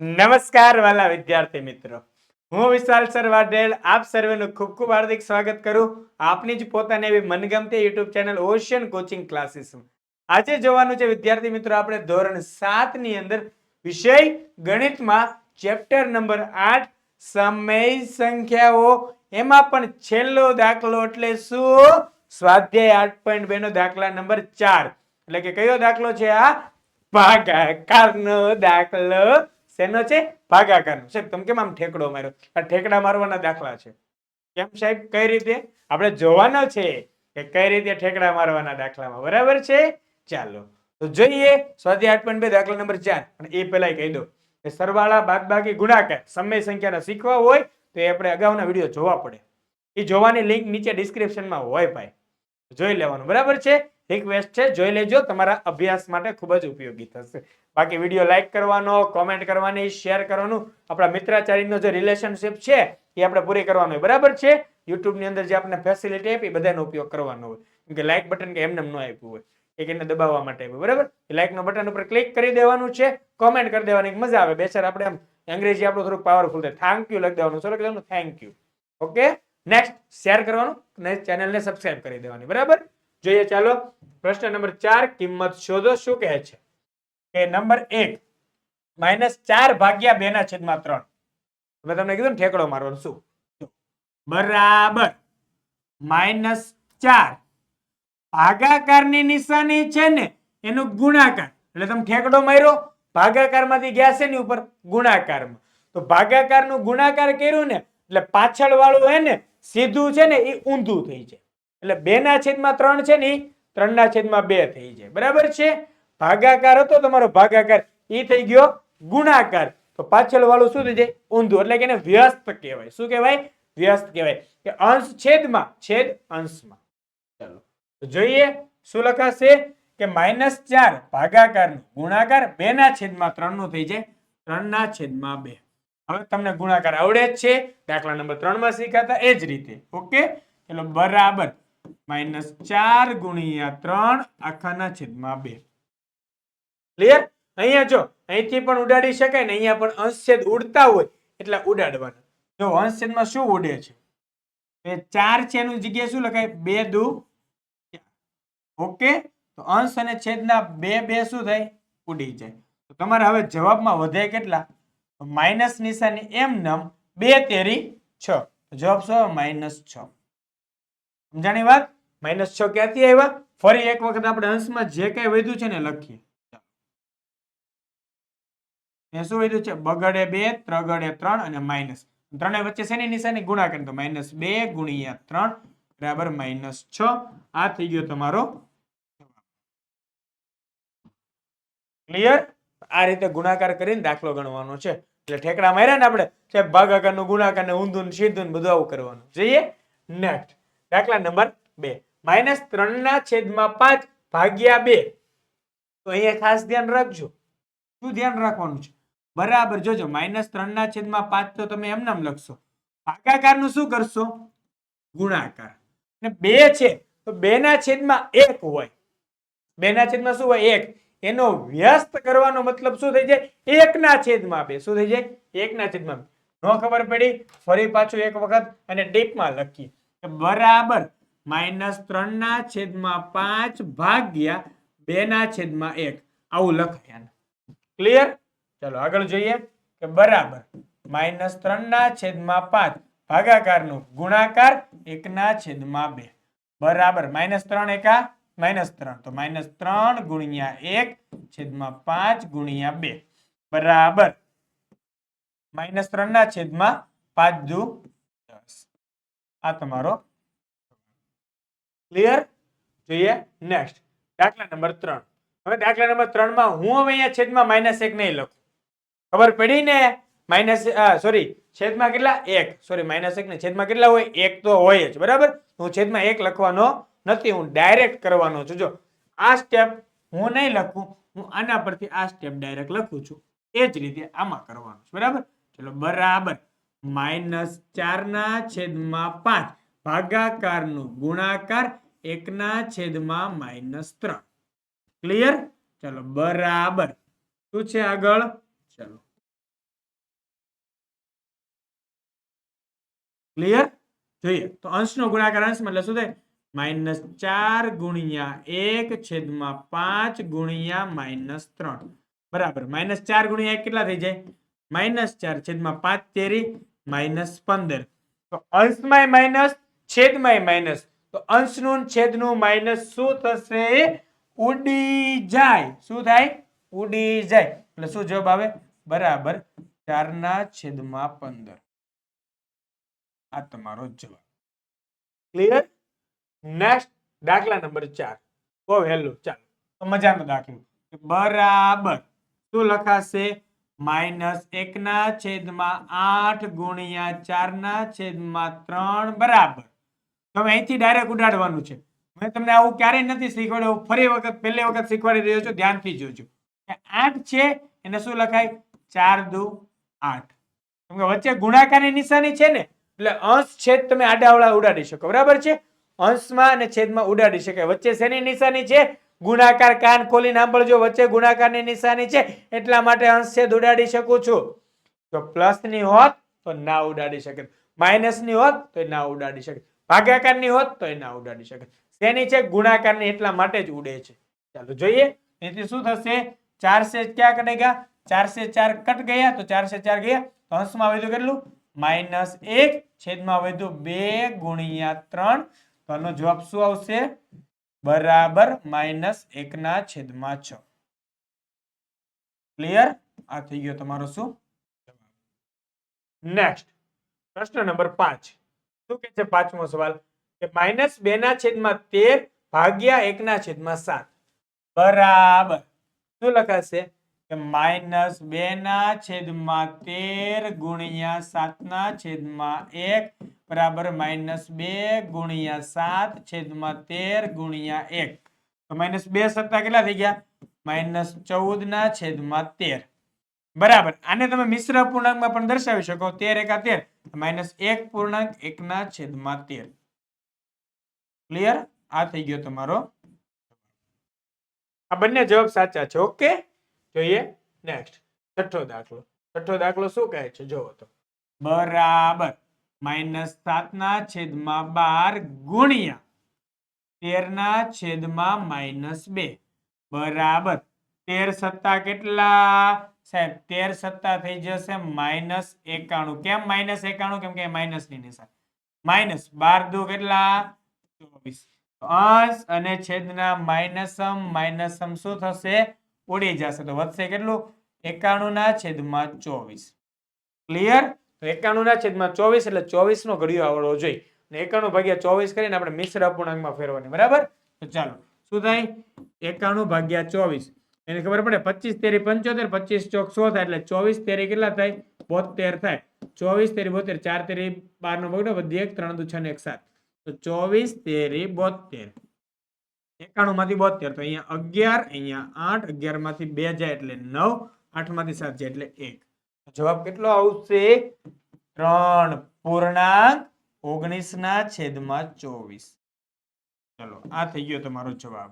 નમસ્કાર વાલા વિદ્યાર્થી મિત્રો. હું વિશાલ સર વાડેલ આપ સર્વેનું ખૂબ ખૂબ હાર્દિક સ્વાગત કરું. આપની જ પોતાની એવી મનગમતી YouTube channel ocean coaching classes આજે જોવાનું છે વિદ્યાર્થી મિત્રો, આપણે ધોરણ સાતની અંદર વિષય ગણિતમાં ચેપ્ટર નંબર આઠ, સમય, સંખ્યાઓ. એમાં પણ છેલ્લો દાખલો એટલે શું? સ્વાધ્યાય આઠ પોઈન્ટ બે નો દાખલા નંબર ચાર. એટલે કે કયો દાખલો છે આ? ભાગાકારનો દાખલો. શેનો છે? ભાગાકારનો. સાહેબ, તમે કેમ આમ ઠેકડો માર્યો? આ ઠેકડા મારવાના દાખલા છે. કેમ સાહેબ? કઈ રીતે? આપણે જોવાનો છે કે કઈ રીતે ઠેકડા મારવાના દાખલામાં. બરાબર છે? ચાલો. તો જોઈએ, સ્વાધ્યાય આઠ પોઈન્ટ બે, દાખલા નંબર ચાર. પણ એ પહેલા કહી દો કે સરવાળા, બાદબાકી, ગુણાકાર સમય સંખ્યાના શીખવા હોય તો એ આપણે અગાઉના વીડિયો જોવા પડે. એ જોવાની લિંક નીચે ડિસ્ક્રિપ્શનમાં હોય ભાઈ. જોઈ લેવાનું. બરાબર છે? રિક્વેસ્ટ છે, જોઈ લેજો, તમારા અભ્યાસ માટે ખૂબ જ ઉપયોગી થશે. બાકી વીડિયો લાઈક કરવાનો કોમેન્ટ કરવાની શેર કરવાનું, આપણા મિત્રાચારીનો જે રિલેશનશિપ છે, એ આપણે પૂરી કરવાનો બરાબર છે? યુટ્યુબની અંદર જે આપણે ફેસિલિટી આપી બધાનો ઉપયોગ કરવાનો હોય. કેમ કે લાઇક બટન કે એમને ન આપ્યું હોય. એક એને દબાવવા માટે આપ્યું. બરાબર? લાઇકનો બટન ઉપર ક્લિક કરી દેવાનું છે કોમેન્ટ કરી દેવાની, મજા આવે. બેચાર આપણે આમ અંગ્રેજી આપણું થોડુંક પાવરફુલ થાય. થેન્ક યુ લખી દેવાનું. શું લખી દેવાનું thank you okay next share કરવાનું ને ચેનલને સબસ્ક્રાઇબ કરી દેવાની. બરાબર? જોઈએ ચાલો પ્રશ્ન નંબર ચાર કિંમત શોધો શું કહે છે? કે નંબર એક માઇનસ ચાર ભાગ્યા બે ના છેદમાં ત્રણ. મેં તમને કીધું ને ઠેકડો મારવાનો શું? બરાબર. માઇનસ ચાર ભાગાકારની નિશાની છે ને એનું ગુણાકાર. એટલે તમે ઠેકડો માર્યો ભાગાકારમાંથી ગયા છે ને ઉપર ગુણાકારમાં. તો ભાગાકારનું ગુણાકાર કર્યું ને એટલે પાછળ વાળું હે ને સીધું છે ને એ ઊંધું થઈ જાય. એટલે બે ના છેદમાં ત્રણ છે ને ત્રણ ના છેદમાં બે થઈ જાય. બરાબર છે? ભાગાકાર હતો તમારો ભાગાકાર. એ થઈ ગયો ગુણાકાર. તો પાછળ વાળું શું થઈ જાય? ઊંધું. એટલે કે એને વ્યસ્ત કહેવાય. શું કહેવાય? વ્યસ્ત કહેવાય. કે અંશ છેદમાં, છેદ અંશમાં. ચાલો. તો જોઈએ શું લખાશે? કે માઇનસ ચાર ભાગાકારનો ગુણાકાર બે ના છેદમાં ત્રણનું થઈ જાય. ત્રણ ના છેદમાં બે. હવે તમને ગુણાકાર આવડે જ છે. દાખલા નંબર ત્રણમાં શીખાતા એ જ રીતે. ઓકે? ચલો બરાબર. માઇનસ ચાર ગુણ્યા ત્રણ આખાના છેદમાં બે. ક્લિયર અહીંયા જો, અહીંથી પણ ઉડાડી શકાય ને અહીંયા પણ અંશ છેદ ઉડતા હોય એટલે ઉડાડવાના. જો અંશ છેદમાં શું ઉડે છે? એ ચાર છે એનું જગ્યાએ શું લખાય? બે દુ ઓકે? તો અંશ અને છેદના બે બે શું થાય? ઉડી જાય. તો તમારે હવે જવાબમાં વધે કેટલા? માઇનસ નિશાની એમ નમ બે તેરી છ. જવાબ શું માઇનસ છ. સમજાણી વાત? માઇનસ છ ક્યાંથી આવ્યા? ફરી એક વખત આપણે અંશમાં જે કઈ વધ્યું છે ને લખીએ. શું વધ્યું છે? બગડે બે, ત્રગડે ત્રણ અને માઇનસ ત્રણે વચ્ચે શેની નિશાની? ગુણાકાર તો માઇનસ બે ગુણ્યા ત્રણ, બરાબર માઇનસ છ. આ થઈ ગયો તમારો ક્લિયર આ રીતે ગુણાકાર કરીને દાખલો ગણવાનો છે. એટલે ઠેકડા માર્યા ને આપણે. છે આગળનું ગુણાકાર ને ઊંધું સીધું બધું આવું કરવાનું. જોઈએ? નેક્સ્ટ દાખલા નંબર બે. માઇનસ ત્રણ ના છેદમાં પાંચ ભાગ્યા બે. તો અહીંયા ખાસ ધ્યાન રાખજો. શું ધ્યાન રાખવાનું છે? બરાબર, જોજો માઇનસ ત્રણ ના છેદમાં પાંચ તો તમે એમ નામ લખશો. ભાગાકારનું શું કરશો? ગુણાકાર. ને બે છે, તો બે ના છેદમાં એક હોય. બે ના છેદમાં શું હોય? એક. એનો વ્યસ્ત કરવાનો મતલબ શું થઈ જાય? એક ના છેદમાં બે. શું થઈ જાય? એક ના છેદમાં ન ખબર પડી? ફરી પાછું એક વખત અને ડીપમાં લખીએ. બરાબર માઇનસ ત્રણ ના છેદમાં પાંચ ભાગ્યા બે ના છેદમાં એક. આવું લખાય ક્લિયર ચલો આગળ જોઈએ. કે બરાબર માઇનસ ત્રણ ના છેદમાં પાંચ ભાગાકારનું ગુણાકાર એક ના છેદમાં બે. બરાબર માઇનસ ત્રણ એકા? માઇનસ ત્રણ. તો માઇનસ ત્રણ ગુણ્યા એક છેદમાં પાંચ ગુણ્યા બે. બરાબર. માઇનસ ત્રણ ના છેદમાં પાંચ દુ આ તમારો ક્લિયર જોઈએ નેક્સ્ટ દાખલા નંબર ત્રણ. હવે દાખલા નંબર ત્રણમાં હું હવે અહીંયા છેદમાં માઇનસ એક નહીં લખું. ખબર પડી ને? માઇનસ સોરી છેદમાં કેટલા? એક. સોરી માઇનસ એક ને છેદમાં કેટલા હોય? એક તો હોય જ, બરાબર? હું છેદમાં એક લખવાનો નથી, હું ડાયરેક્ટ કરવાનો છું. જો, આ સ્ટેપ હું નહીં લખું, હું આના પરથી આ સ્ટેપ ડાયરેક્ટ લખું છું. એ જ રીતે આમાં કરવાનું છે, બરાબર? ચલો, બરાબર. माइनस चार भागाकार गुणाकार एक ना त्र क्लियर चलो बराबर शू आग चलो क्लियर तो अंश नो गुणाकार अंश मतलब शू थे चार गुणिया एक छेद गुणिया मैनस त्र बराबर माइनस चार गुणिया एक के जाए माइनस चार छेद पाँच માઇનસ પંદર. તો અંશમાં માઇનસ છેદમાં માઇનસ. તો અંશનું છેદનું માઇનસ શું થશે? ઉડી જાય. શું થાય? ઉડી જાય. એટલે શું જવાબ આવે? બરાબર. ચારના છેદમાં પંદર. આ તમારો જવાબ. ક્લિયર નેક્સ્ટ દાખલા નંબર ચાર. બહુ હેલો, ચાલો. તો મજાનો દાખલો. બરાબર. શું લખાશે? માઇનસ એકના છેદમાં આઠ ગુણ્યા ચારના છેદમાં ત્રણ બરાબર. તમે અહીંથી ડાયરેક્ટ ઉડાડવાનું છે. મેં તમને આવું ક્યારેય નથી શીખવાડ્યું, હું ફરી વખત, પહેલી વખત શીખવાડી રહ્યો છું, ધ્યાનથી જોજો. આઠ છે, એને શું લખાય? ચાર દુ આઠ. કેમ કે વચ્ચે ગુણાકારની નિશાની છે ને, એટલે અંશ છેદ તમે આડાવડા ઉડાડી શકો. બરાબર છે? અંશમાં અને છેદમાં ઉડાડી શકાય. વચ્ચે શેની નિશાની છે? ગુણાકાર કાન ખોલી સાંભળજો, વચ્ચે ગુણાકારની નિશાની છે, એટલા માટે અંશ છે ઉડાડી શકું છું. જો પ્લસની હોત તો ના ઉડાડી શકે. માઇનસની હોત તો ના ઉડાડી શકે. ભાગાકારની હોત તો ના ઉડાડી શકે. તેની છે? ગુણાકારની, એટલા માટે જ ઉડે છે. ચાલો જોઈએ. એથી શું થશે? ચાર સે ક્યાં કટેગા ચાર સે ચાર કટ ગયા, તો ચાર સે ચાર ગયા. તો અંશમાં વધ્યું કેટલું? માઇનસ એક. છેદમાં વધ્યું બે ગુણ્યા ત્રણ. તો આનો જવાબ શું આવશે? બરાબર માઇનસ એકના છેદમાં છ. ક્લિયર આ થઈ ગયો તમારો શું? નેક્સ્ટ પ્રશ્ન નંબર પાંચ. શું કે છે પાંચમો સવાલ? કે માઇનસ બે ના છેદમાં તેર ભાગ્યા એકના છેદમાં સાત. બરાબર. શું લખાશે? માઇનસ બે ના છેદમાં તેર ગુણ્યા સાત ના છેદમાં એક બરાબર માઇનસ બે ગુણ્યા સાત છેદમાં તેર ગુણ્યા એક. તો માઇનસ બે સત્તા કેટલા થઈ ગયા? માઇનસ ચૌદ ના છેદમાં તેર. બરાબર. આને તમે મિશ્ર પૂર્ણાંકમાં પણ દર્શાવી શકો. તેર એકા તેર. માઇનસ એક પૂર્ણાંક એકના છેદમાં તેર. ક્લિયર? આ થઈ ગયો તમારો આ બંને જવાબ સાચા છે. ઓકે? જોઈએ? નેક્સ્ટ છઠ્ઠો દાખલો. છઠ્ઠો દાખલો શું કહે છે? જોવો તો. બરાબર. માઇનસ સાતના છેદમાં બાર ગુણ્યા તેરના છેદમાં માઇનસ બે. બરાબર. તેર સત્તા કેટલા? સાહેબ, તેર સત્તા થઈ જશે માઇનસ એકાણું. કેમ માઇનસ એકાણું? કેમ કે માઇનસની નિશાન માઇનસ બાર દુ કેટલા? ચોવીસ. અંશ અને છેદના માઇનસમ માઇનસમ શું થશે? ઉડી જશે. તો વધશે કેટલું? એકાણું ના છેદમાં ચોવીસ. ક્લિયર તો એકાણું ના છેદમાં ચોવીસ એટલે ચોવીસ નો ઘડિયો આવડવો જોઈએ. ને એકાણું ભાગ્યા ચોવીસ કરીને આપણે મિશ્ર અપૂર્ણાંકમાં ફેરવાની બરાબર? તો ચાલો, શું થાય? એકાણું ભાગ્યા ચોવીસ. એને ખબર પડે? પચીસ તેરી પંચોતેર, પચીસ ચોક સો થાય એટલે ચોવીસ તેરી કેટલા થાય? બોતેર થાય. ચોવીસ તેરી બોતેર ચાર તેરી બાર નો બગડો, બધી એક, ત્રણ દુ છ ને એક સાત. તો ચોવીસ તેરી બોતેર એકાણું માંથી બોતેર તો અહીંયા અગિયાર અહીંયા આઠ અગિયાર માંથી બે જાય એટલે નવ આઠ માંથી સાત જાય એટલે એક જવાબ કેટલો આવશે ત્રણ પૂર્ણાંક ઓગણીસ ના છેદમાં ચોવીસ ચલો આ થઈ ગયો તમારો જવાબ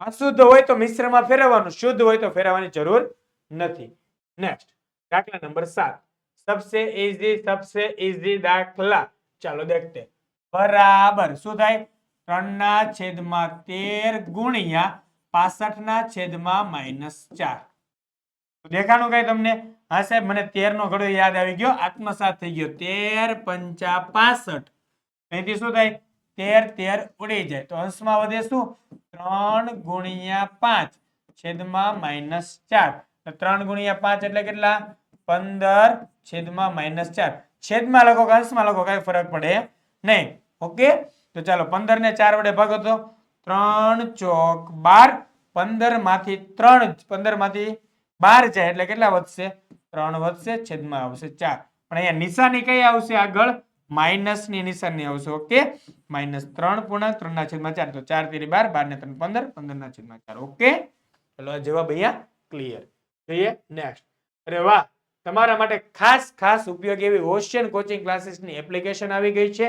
અશુદ્ધ હોય તો મિશ્રમાં ફેરવવાનું શુદ્ધ હોય તો ફેરવવાની જરૂર નથી નેક્સ્ટ દાખલા નંબર સાત सबसे इजी सबसे इजी દાખલા ચાલો દેખતે બરાબર શું થાય ત્રણ ના છેદમાં તેર ગુણ્યા પાસઠ ના છેદમાં માઇનસ ચાર. દેખાનું કઈ તમને? હા સાહેબ, મને તેર નો ઘડો યાદ આવી ગયો. આત્મસાત થઈ ગયો. તેર પંચા પાસઠ. અહીંથી શું થાય? તેર તેર ઉડી જાય. તો અંશમાં વધે શું? ત્રણ ગુણ્યા પાંચ છેદમાં માઇનસ ચાર. ત્રણ ગુણ્યા પાંચ એટલે કેટલા? પંદર છેદમાં માઇનસ ચાર. છેદમાં લખો કે અંશમાં લખો, કઈ ફરક પડે નહીં. ઓકે? તો ચાલો પંદર ને ચાર વડે ભાગો તો ત્રણ ચોક બાર. પંદરમાંથી ત્રણ પંદરમાંથી બાર જાય એટલે કેટલા વધશે? ત્રણ વધશે, છેદમાં આવશે ચાર. પણ અહીંયા નિશાની કઈ આવશે આગળ? માઇનસની નિશાની આવશે, ઓકે? માઇનસ ત્રણ પૂર્ણાંક ત્રણ ના છેદમાં ચાર. તો ચાર તેરી બાર બાર ને ત્રણ પંદર પંદર ના છેદમાં ચાર, ઓકે? ચલો, આ જવાબ અહીંયા ક્લિયર જોઈએ નેક્સ્ટ અરે વાહ! તમારા માટે ખાસ ખાસ ઉપયોગી એવી ઓશિયન કોચિંગ ક્લાસીસની એપ્લિકેશન આવી ગઈ છે.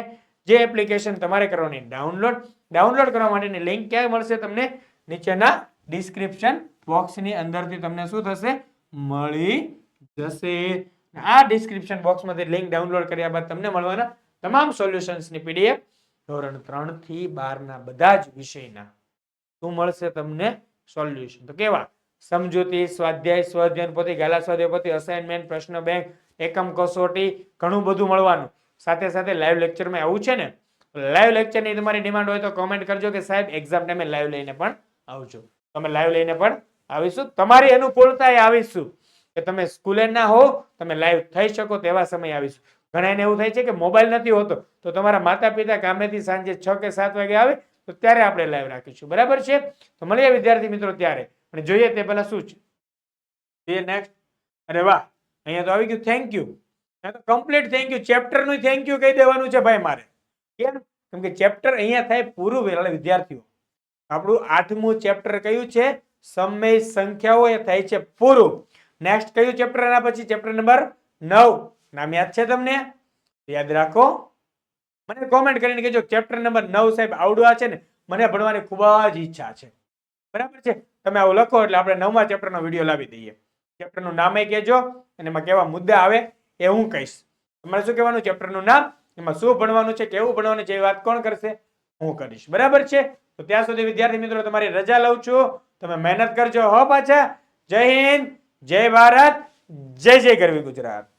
જે એપ્લિકેશન તમારે કરવાની ડાઉનલોડ ડાઉનલોડ કરવા માટેની લિંક ક્યાં મળશે તમને? નીચેના ડિસ્ક્રિપ્શન બોક્સની અંદરથી તમને શું થશે? મળી જશે. આ ડિસ્ક્રિપ્શન બોક્સમાંથી લિંક ડાઉનલોડ કર્યા બાદ તમને મળવાના તમામ સોલ્યુશન્સની પીડીએફ ધોરણ ત્રણથી બારના બધા જ વિષયના. શું મળશે તમને? સોલ્યુશન તો કેવા? સમજૂતી, સ્વાધ્યાય સ્વઅધ્યયન પોથી, ગાલા સ્વાધ્યાય પોથી અસાઇનમેન્ટ પ્રશ્ન બેંક એકમ કસોટી, ઘણું બધું મળવાનું. સાથે સાથે લાઈવ લેક્ચરમાં આવું છે ને લાઈવ લેક્ચરની તમારી ડિમાન્ડ હોય તો કોમેન્ટ કરજો કે સાહેબ એક્ઝામ ટાઈમે લાઈવ લઈને પણ આવજો. તમે લાઈવ લઈને પણ આવીશું. તમારી અનુકૂળતાએ આવીશું કે તમે સ્કૂલે ના હો, તમે લાઈવ થઈ શકો તેવા સમય આવીશું. ઘણાને એવું થાય છે કે મોબાઈલ નથી હોતો, તો તમારા માતા પિતા કામેથી સાંજે છ કે સાત વાગે આવે, તો ત્યારે આપણે લાઈવ રાખીશું. બરાબર છે? તો મળીએ વિદ્યાર્થી મિત્રો ત્યારે. અને જોઈએ તે પહેલા શું છે. નેક્સ્ટ અરે વાહ, અહીંયા તો આવી ગયું. થેન્ક યુ તો કમ્પ્લીટ થેન્ક યુ ચેપ્ટરનું થેન્ક યુ કહી દેવાનું છે ભાઈ મારે. કેમ? કેમ કે ચેપ્ટર અહીંયા થાય પૂરું એટલે વિદ્યાર્થીઓ, આપણું આઠમું ચેપ્ટર કયું છે? સમય સંખ્યાઓ એ થાય છે પૂરું. નેક્સ્ટ કયું ચેપ્ટર એના પછી? ચેપ્ટર નંબર નવ. નામ યાદ છે તમને? યાદ રાખો. મને કોમેન્ટ કરીને કહેજો ચેપ્ટર નંબર નવ સાહેબ આવડવા છે ને, મને ભણવાની ખૂબ જ ઈચ્છા છે. બરાબર છે? તમે આવું લખો એટલે આપણે નવમા ચેપ્ટરનો વીડિયો લાવી દઈએ. ચેપ્ટરનું નામે કહેજો, અને એમાં કેવા મુદ્દા આવે એ હું કહીશ. તમારે શું કહેવાનું ચેપ્ટરનું નામ, એમાં શું ભણવાનું છે, કેવું ભણવાનું છે, એ વાત કોણ કરશે? હું કરીશ. બરાબર છે? તો ત્યાં સુધી વિદ્યાર્થી મિત્રો, તમારી રજા લઉં છું. તમે મહેનત કરજો. હો પાછા. જય હિન્દ. જય ભારત. જય જય ગરવી ગુજરાત.